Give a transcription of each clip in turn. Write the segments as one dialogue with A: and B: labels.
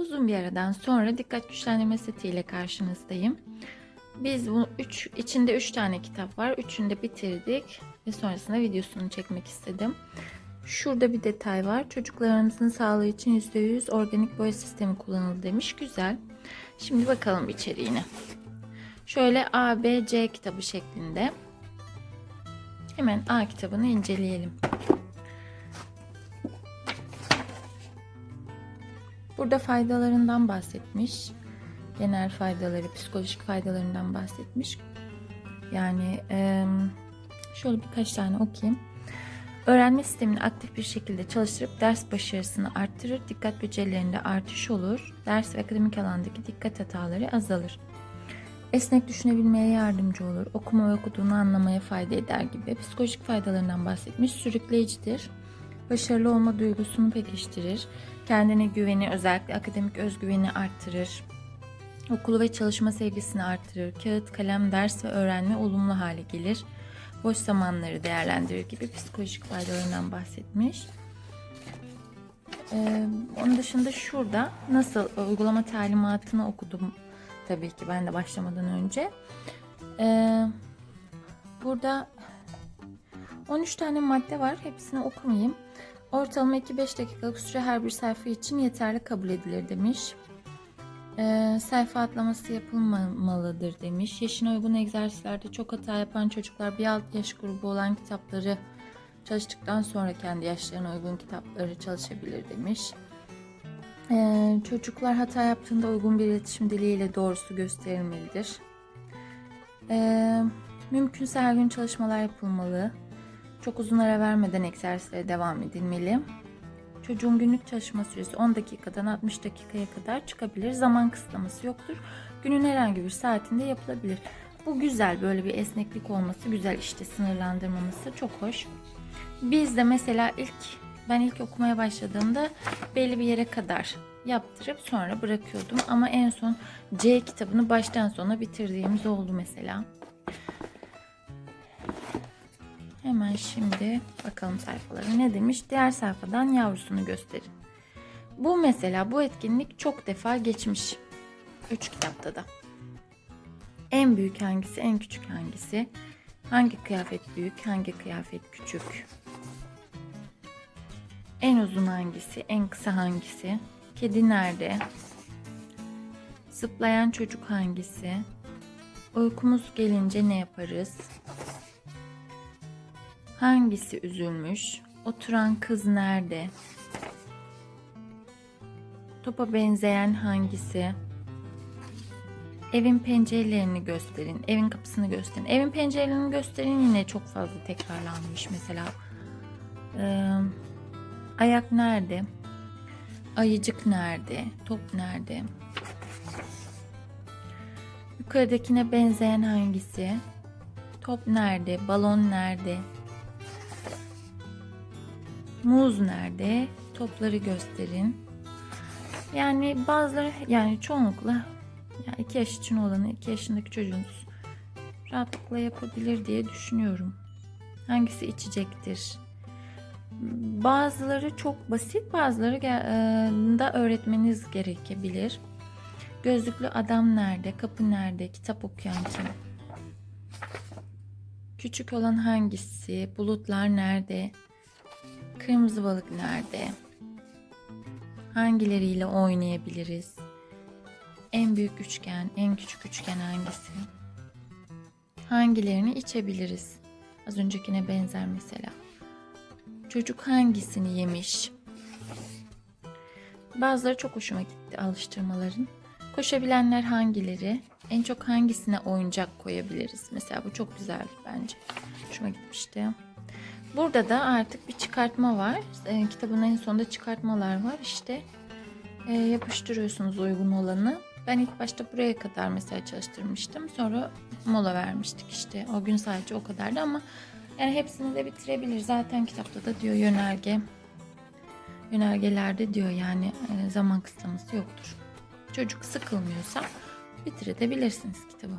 A: Uzun bir aradan sonra dikkat güçlendirme setiyle karşınızdayım. Biz bu üç, içinde 3 tane kitap var. Üçünü de bitirdik ve sonrasında videosunu çekmek istedim. Şurada bir detay var. Çocuklarımızın sağlığı için %100 organik boya sistemi kullanıldı demiş. Güzel. Şimdi bakalım içeriğine. Şöyle A, B, C kitabı şeklinde. Hemen A kitabını inceleyelim. Burada faydalarından bahsetmiş. Genel faydaları, psikolojik faydalarından bahsetmiş. Yani şöyle birkaç tane okuyayım. Öğrenme sistemini aktif bir şekilde çalıştırıp ders başarısını arttırır, dikkat becerilerinde artış olur, ders ve akademik alandaki dikkat hataları azalır. Esnek düşünebilmeye yardımcı olur, okuma ve okuduğunu anlamaya fayda eder gibi psikolojik faydalarından bahsetmiş, sürükleyicidir, başarılı olma duygusunu pekiştirir, kendine güveni, özellikle akademik özgüveni arttırır, okulu ve çalışma sevgisini arttırır, kağıt, kalem, ders ve öğrenme olumlu hale gelir, boş zamanları değerlendirir gibi psikolojik faydalarından bahsetmiş. Ee, onun dışında şurada nasıl uygulama talimatını okudum tabii ki ben de başlamadan önce. Ee, burada 13 tane madde var. Hepsini okumayayım. Ortalama 2-5 dakikalık süre her bir sayfa için yeterli kabul edilir demiş. Ee, sayfa atlaması yapılmamalıdır demiş. Yaşına uygun egzersizlerde çok hata yapan çocuklar bir alt yaş grubu olan kitapları çalıştıktan sonra kendi yaşlarına uygun kitapları çalışabilir demiş. Ee, çocuklar hata yaptığında uygun bir iletişim diliyle doğrusu gösterilmelidir. Ee, mümkünse her gün çalışmalar yapılmalı. Çok uzun ara vermeden egzersizlere devam edilmeli. Çocuğun günlük çalışma süresi 10 dakikadan 60 dakikaya kadar çıkabilir. Zaman kısıtlaması yoktur. Günün herhangi bir saatinde yapılabilir. Bu güzel böyle bir esneklik olması güzel işte sınırlandırmaması çok hoş. Biz de mesela ilk ben ilk okumaya başladığımda belli bir yere kadar yaptırıp sonra bırakıyordum. Ama en son C kitabını baştan sona bitirdiğimiz oldu mesela. Hemen şimdi bakalım sayfalara ne demiş. Diğer sayfadan yavrusunu gösterin. Bu mesela bu etkinlik çok defa geçmiş. Üç kitapta da. En büyük hangisi, en küçük hangisi? Hangi kıyafet büyük, hangi kıyafet küçük? En uzun hangisi, en kısa hangisi? Kedi nerede? Zıplayan çocuk hangisi? Uykumuz gelince ne yaparız? Hangisi üzülmüş? Oturan kız nerede? Topa benzeyen hangisi? Evin pencerelerini gösterin. Evin kapısını gösterin. Evin pencerelerini gösterin yine çok fazla tekrarlanmış mesela. Ee, ayak nerede? Ayıcık nerede? Top nerede? Yukarıdakine benzeyen hangisi? Top nerede? Balon nerede? Muz nerede? Topları gösterin. Yani bazıları yani çoğunlukla yani 2 yaş için olanı 2 yaşındaki çocuğunuz rahatlıkla yapabilir diye düşünüyorum. Hangisi içecektir? Bazıları çok basit, bazıları e, da öğretmeniz gerekebilir. Gözlüklü adam nerede? Kapı nerede? Kitap okuyan kim? Küçük olan hangisi? Bulutlar nerede? Kırmızı balık nerede? Hangileriyle oynayabiliriz? En büyük üçgen, en küçük üçgen hangisi? Hangilerini içebiliriz? Az öncekine benzer mesela. Çocuk hangisini yemiş? Bazıları çok hoşuma gitti alıştırmaların. Koşabilenler hangileri? En çok hangisine oyuncak koyabiliriz? Mesela bu çok güzel bence. Hoşuma gitmişti. Burada da artık bir çıkartma var. E, kitabın en sonunda çıkartmalar var. İşte e, yapıştırıyorsunuz uygun olanı. Ben ilk başta buraya kadar mesela çalıştırmıştım. Sonra mola vermiştik işte. O gün sadece o kadardı ama yani hepsini de bitirebilir. Zaten kitapta da diyor yönerge. Yönergelerde diyor yani e, zaman kısıtlaması yoktur. Çocuk sıkılmıyorsa bitirebilirsiniz kitabı.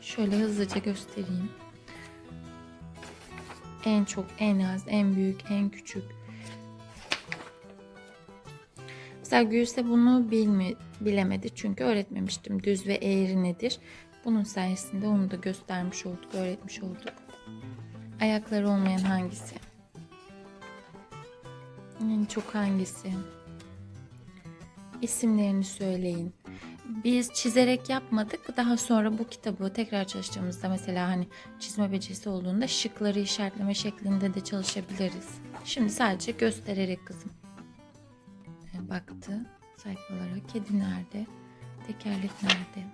A: Şöyle hızlıca göstereyim. En çok, en az, en büyük, en küçük. Mesela Gülse bunu bilmi, bilemedi çünkü öğretmemiştim. Düz ve eğri nedir? Bunun sayesinde onu da göstermiş olduk, öğretmiş olduk. Ayakları olmayan hangisi? En çok hangisi? İsimlerini söyleyin. Biz çizerek yapmadık. Daha sonra bu kitabı tekrar çalıştığımızda mesela hani çizme becerisi olduğunda şıkları işaretleme şeklinde de çalışabiliriz. Şimdi sadece göstererek kızım. E, Baktı sayfalara. Kedi nerede? Tekerlek nerede?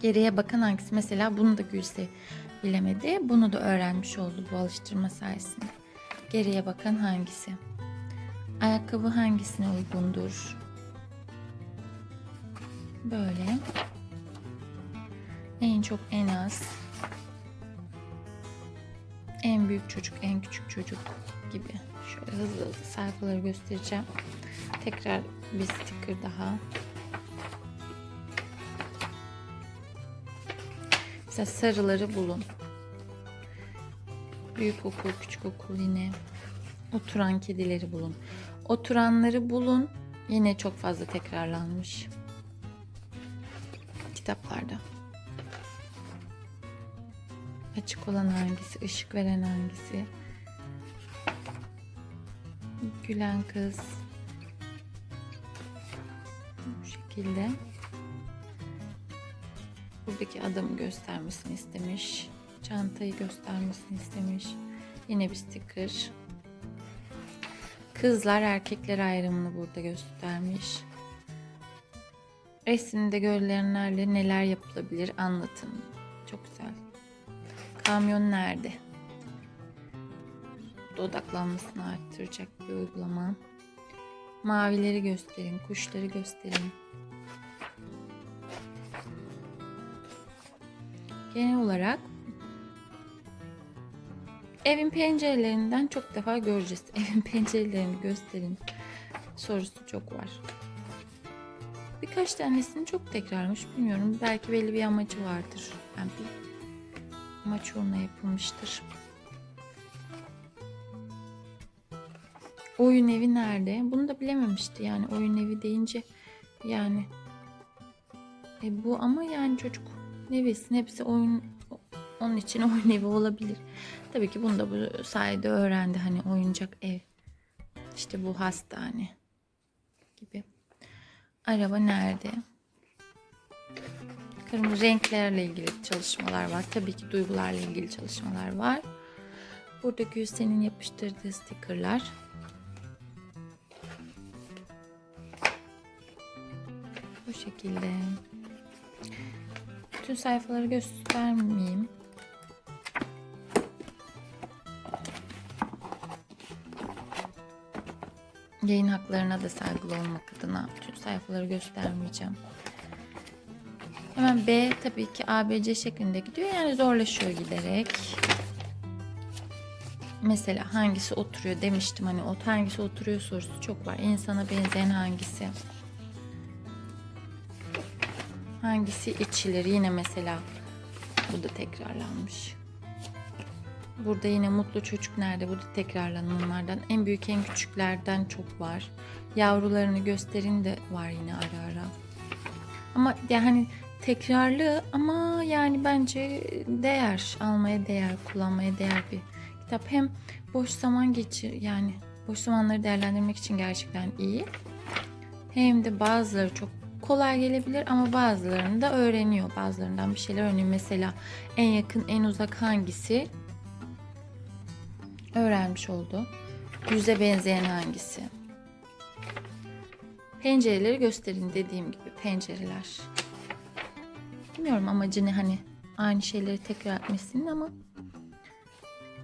A: Geriye bakan hangisi? Mesela bunu da Gülse bilemedi. Bunu da öğrenmiş oldu bu alıştırma sayesinde. Geriye bakan hangisi? Ayakkabı hangisine uygundur? Böyle. En çok en az. En büyük çocuk, en küçük çocuk gibi. Şöyle hızlı hızlı sayfaları göstereceğim. Tekrar bir sticker daha. Mesela sarıları bulun. Büyük okul, küçük okul yine. Oturan kedileri bulun. Oturanları bulun. Yine çok fazla tekrarlanmış. Kitaplarda. Açık olan hangisi? ışık veren hangisi? Gülen kız. Bu şekilde. Buradaki adamı göstermesini istemiş. Çantayı göstermesini istemiş. Yine bir sticker. Kızlar erkekler ayrımını burada göstermiş. Resimde görülenlerle neler yapılabilir anlatın. Çok güzel. Kamyon nerede? Odaklanmasını arttıracak bir uygulama. Mavileri gösterin, kuşları gösterin. Genel olarak evin pencerelerinden çok defa göreceğiz. Evin pencerelerini gösterin sorusu çok var. Birkaç tanesini çok tekrarmış bilmiyorum. Belki belli bir amacı vardır. Ben bir amaç uğruna yapılmıştır. Oyun evi nerede? Bunu da bilememişti yani oyun evi deyince yani e bu ama yani çocuk nevesin hepsi oyun onun için oyun evi olabilir. Tabii ki bunu da bu sayede öğrendi hani oyuncak ev. İşte bu hastane. Araba nerede? Kırmızı renklerle ilgili çalışmalar var. Tabii ki duygularla ilgili çalışmalar var. Burada Gülsen'in yapıştırdığı stickerlar. Bu şekilde. Bütün sayfaları göstermeyeyim. Yayın haklarına da saygılı olmak adına bütün sayfaları göstermeyeceğim. Hemen B tabii ki ABC şeklinde gidiyor. Yani zorlaşıyor giderek. Mesela hangisi oturuyor demiştim. Hani ot hangisi oturuyor sorusu çok var. İnsana benzeyen hangisi? Hangisi içilir? Yine mesela bu da tekrarlanmış. Burada yine mutlu çocuk nerede? Bu da tekrarlananlardan. En büyük en küçüklerden çok var. Yavrularını gösterin de var yine ara ara. Ama yani tekrarlı ama yani bence değer almaya değer kullanmaya değer bir kitap. Hem boş zaman geçir yani boş zamanları değerlendirmek için gerçekten iyi. Hem de bazıları çok kolay gelebilir ama bazılarını da öğreniyor. Bazılarından bir şeyler öğreniyor. Mesela en yakın en uzak hangisi? Öğrenmiş oldu. Yüze benzeyen hangisi? Pencereleri gösterin dediğim gibi pencereler. Bilmiyorum amacı ne hani aynı şeyleri tekrar etmesinin ama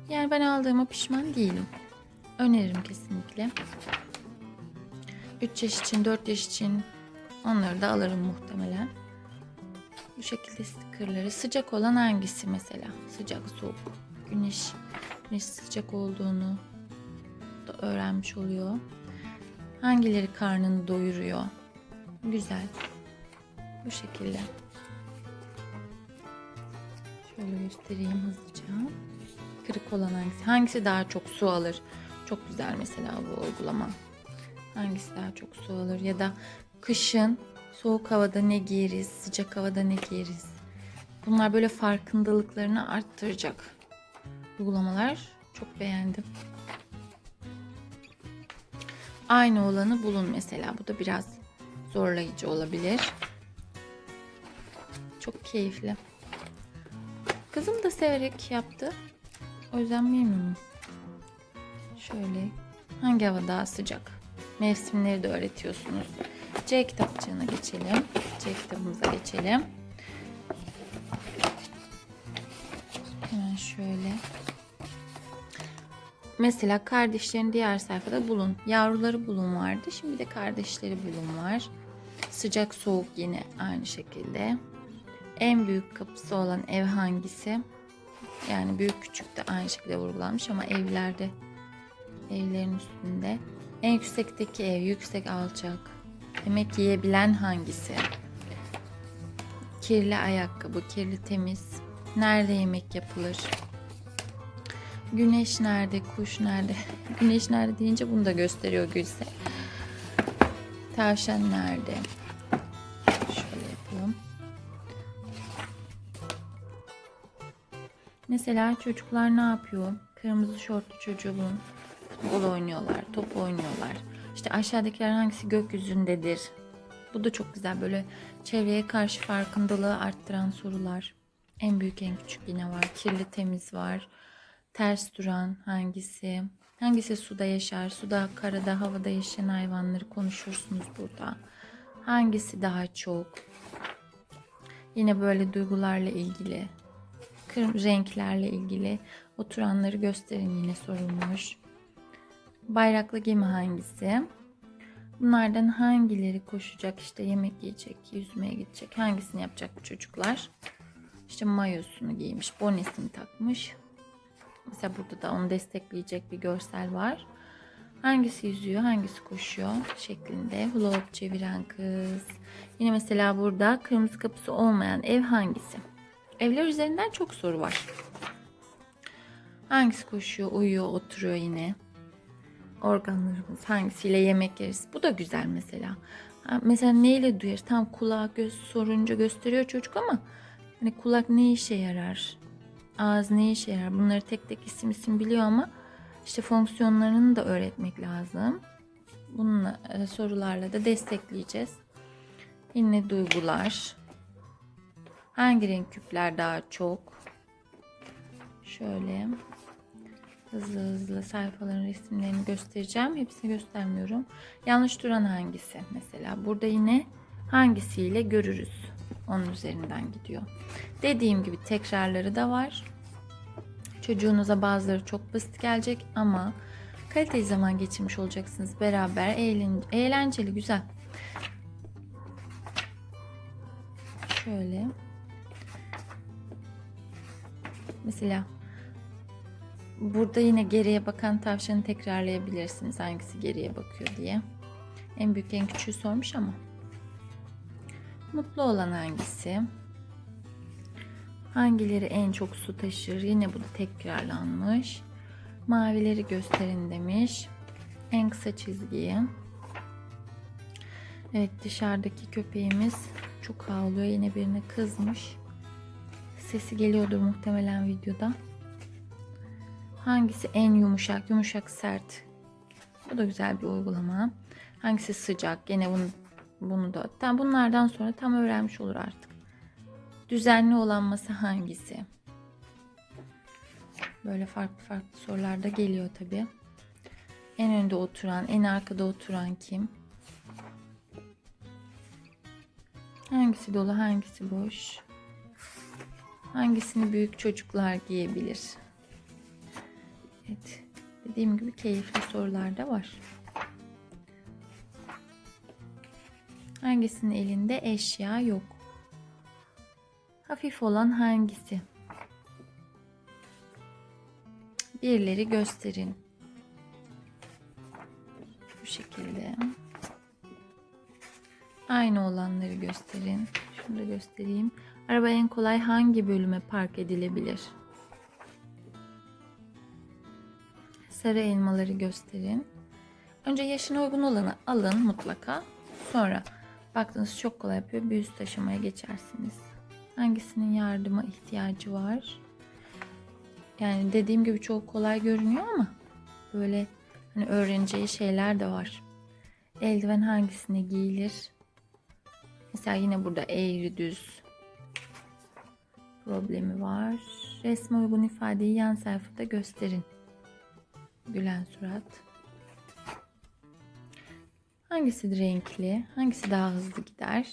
A: yani ben aldığıma pişman değilim. Öneririm kesinlikle. 3 yaş için, 4 yaş için onları da alırım muhtemelen. Bu şekilde stickerları. Sıcak olan hangisi mesela? Sıcak, soğuk, güneş, güneş sıcak olduğunu da öğrenmiş oluyor. Hangileri karnını doyuruyor? Güzel. Bu şekilde. Şöyle göstereyim hızlıca. Kırık olan hangisi? Hangisi daha çok su alır? Çok güzel mesela bu uygulama. Hangisi daha çok su alır ya da kışın soğuk havada ne giyeriz, sıcak havada ne giyeriz. Bunlar böyle farkındalıklarını arttıracak uygulamalar. Çok beğendim. Aynı olanı bulun mesela. Bu da biraz zorlayıcı olabilir. Çok keyifli. Kızım da severek yaptı. O yüzden memnunum. Şöyle hangi hava daha sıcak? Mevsimleri de öğretiyorsunuz. C kitapçığına geçelim. C kitabımıza geçelim. Hemen şöyle. Mesela kardeşlerin diğer sayfada bulun. Yavruları bulun vardı. Şimdi de kardeşleri bulun var. Sıcak soğuk yine aynı şekilde. En büyük kapısı olan ev hangisi? Yani büyük küçük de aynı şekilde vurgulanmış ama evlerde evlerin üstünde. En yüksekteki ev, yüksek alçak. Yemek yiyebilen hangisi? Kirli ayakkabı, kirli temiz. Nerede yemek yapılır? Güneş nerede, kuş nerede? Güneş nerede deyince bunu da gösteriyor Gülse. Tavşan nerede? Şöyle yapalım. Mesela çocuklar ne yapıyor? Kırmızı şortlu çocuğu bulun. Futbol oynuyorlar, top oynuyorlar. İşte aşağıdakiler hangisi gökyüzündedir? Bu da çok güzel böyle çevreye karşı farkındalığı arttıran sorular. En büyük en küçük yine var. Kirli temiz var. Ters duran hangisi? Hangisi suda yaşar? Suda, karada, havada yaşayan hayvanları konuşursunuz burada. Hangisi daha çok? Yine böyle duygularla ilgili, renklerle ilgili oturanları gösterin yine sorulmuş. Bayraklı gemi hangisi? Bunlardan hangileri koşacak işte yemek yiyecek, yüzmeye gidecek hangisini yapacak bu çocuklar? İşte mayosunu giymiş, bonesini takmış. Mesela burada da onu destekleyecek bir görsel var. Hangisi yüzüyor, hangisi koşuyor şeklinde. Hula hoop çeviren kız. Yine mesela burada kırmızı kapısı olmayan ev hangisi? Evler üzerinden çok soru var. Hangisi koşuyor, uyuyor, oturuyor yine? Organlarımız hangisiyle yemek yeriz? Bu da güzel mesela. Mesela neyle duyarız? Tam kulağa göz sorunca gösteriyor çocuk ama hani kulak ne işe yarar? Ağız ne işe yarar? Bunları tek tek isim isim biliyor ama işte fonksiyonlarını da öğretmek lazım. Bununla e, sorularla da destekleyeceğiz. Yine duygular. Hangi renk küpler daha çok? Şöyle hızlı hızlı sayfaların resimlerini göstereceğim. Hepsini göstermiyorum. Yanlış duran hangisi mesela? Burada yine hangisiyle görürüz? Onun üzerinden gidiyor. Dediğim gibi tekrarları da var. Çocuğunuza bazıları çok basit gelecek ama kaliteli zaman geçirmiş olacaksınız. Beraber eğlen eğlenceli, güzel. Şöyle. Mesela burada yine geriye bakan tavşanı tekrarlayabilirsiniz. Hangisi geriye bakıyor diye. En büyük en küçüğü sormuş ama. Mutlu olan hangisi? Hangileri en çok su taşır? Yine bu tekrarlanmış. Mavileri gösterin demiş. En kısa çizgiyi. Evet dışarıdaki köpeğimiz çok havlıyor. Yine birine kızmış. Sesi geliyordur muhtemelen videoda. Hangisi en yumuşak? Yumuşak sert. Bu da güzel bir uygulama. Hangisi sıcak? Gene bunu, bunu da. Tam bunlardan sonra tam öğrenmiş olur artık. Düzenli olan masa hangisi? Böyle farklı farklı sorular da geliyor tabi. En önde oturan, en arkada oturan kim? Hangisi dolu, hangisi boş? Hangisini büyük çocuklar giyebilir? Evet. Dediğim gibi keyifli sorular da var. Hangisinin elinde eşya yok? Hafif olan hangisi? Birileri gösterin. Bu şekilde. Aynı olanları gösterin. Şunu da göstereyim. Araba en kolay hangi bölüme park edilebilir? Sarı elmaları gösterin. Önce yaşına uygun olanı alın mutlaka. Sonra baktınız çok kolay yapıyor. Bir üst aşamaya geçersiniz. Hangisinin yardıma ihtiyacı var? Yani dediğim gibi çok kolay görünüyor ama böyle hani öğreneceği şeyler de var. Eldiven hangisine giyilir? Mesela yine burada eğri düz problemi var. Resme uygun ifadeyi yan sayfada gösterin. Gülen surat. Hangisi renkli? Hangisi daha hızlı gider?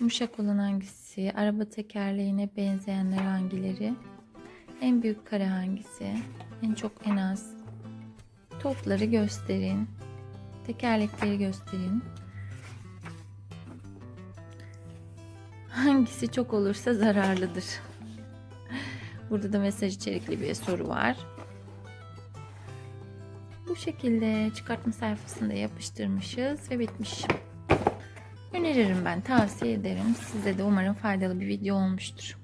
A: Yumuşak olan hangisi? Araba tekerleğine benzeyenler hangileri? En büyük kare hangisi? En çok en az? Topları gösterin. Tekerlekleri gösterin. Hangisi çok olursa zararlıdır? Burada da mesaj içerikli bir soru var. Bu şekilde çıkartma sayfasında yapıştırmışız ve bitmiş. Öneririm ben, tavsiye ederim. Size de umarım faydalı bir video olmuştur.